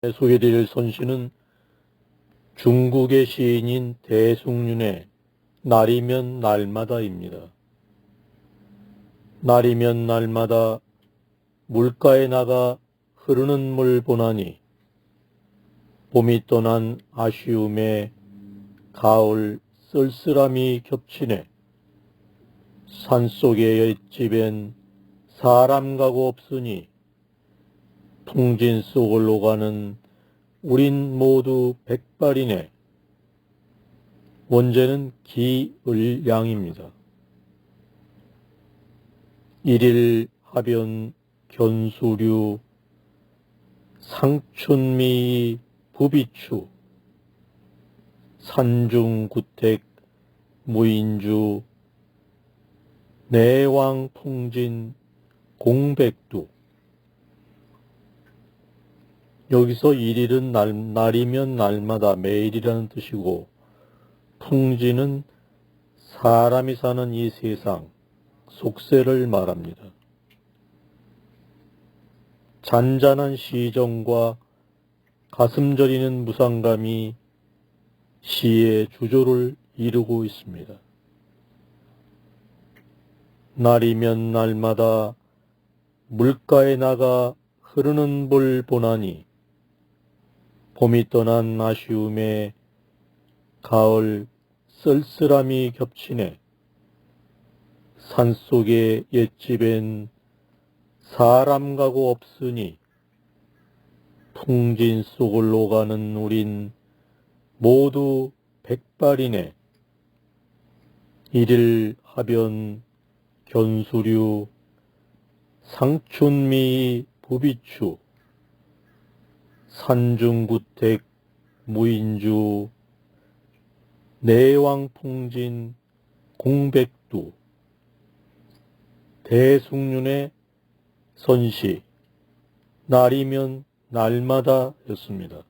소개드릴 선시는 중국의 시인인 대숙륜의 날이면 날마다입니다. 날이면 날마다 물가에 나가 흐르는 물 보나니 봄이 떠난 아쉬움에 가을 쓸쓸함이 겹치네. 산속의 옛집엔 사람 가고 없으니 풍진 속을 오가는 우린 모두 백발이네. 원제는 기을양입니다. 일일 하변 견수류 상춘미 부비추 산중구택 무인주 내왕풍진 공백두 여기서 일일은 날, 날이면 날마다 매일이라는 뜻이고 풍지는 사람이 사는 이 세상 속세를 말합니다. 잔잔한 시정과 가슴 저리는 무상감이 시의 주조를 이루고 있습니다. 날이면 날마다 물가에 나가 흐르는 물 보나니 봄이 떠난 아쉬움에 가을 쓸쓸함이 겹치네. 산속의 옛집엔 사람 가고 없으니 풍진 속을 오가는 우린 모두 백발이네. 일일 하변 견수류 상춘미 부비추 산중구택 무인주 내왕풍진 공백두 대숙륜의 선시 날이면 날마다였습니다.